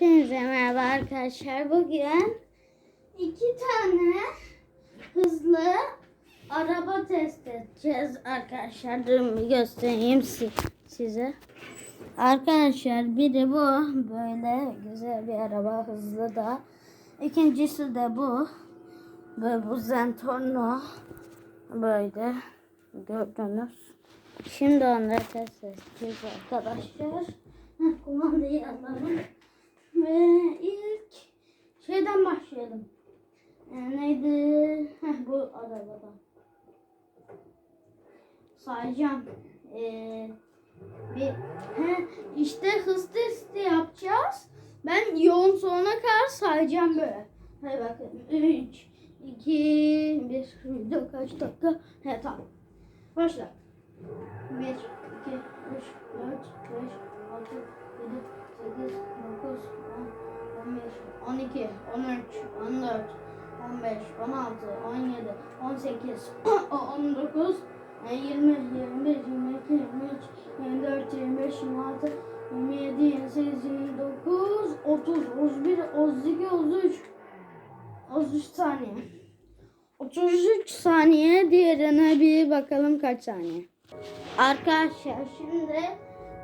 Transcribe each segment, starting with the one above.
Hepinize merhaba arkadaşlar. Bugün iki tane hızlı araba test edeceğiz arkadaşlar. Durun göstereyim si- size. Arkadaşlar biri bu. Böyle güzel bir araba hızlı da. İkincisi de bu. Böyle bu Zentorno. Böyle gördünüz. Şimdi onları test edeceğiz arkadaşlar. Kumandayı alalım. Ve ilk şeyden başlayalım. Ee, neydi? Heh, bu arabadan. Sayacağım. Ee, bir, he, işte hız testi yapacağız. Ben yoğun sonuna kadar sayacağım böyle. Hadi bakın. 3, 2, 1. Video kaç dakika? He tamam. Başla. 12, 13, 14, 15, 16, 17, 18, 19, 20, 21, 22, 23, 24, 25, 26, 27, 28, 29, 30, 31, 32, 33, 33 saniye. 33 saniye diğerine bir bakalım kaç saniye. Arkadaşlar şimdi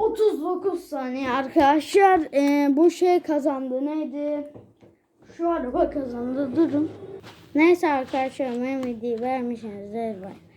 39 saniye arkadaşlar. Ee, bu şey kazandı. Neydi? Şu araba kazandı. Durun. Neyse arkadaşlar videoyu beğenmişsinizdir. Bye.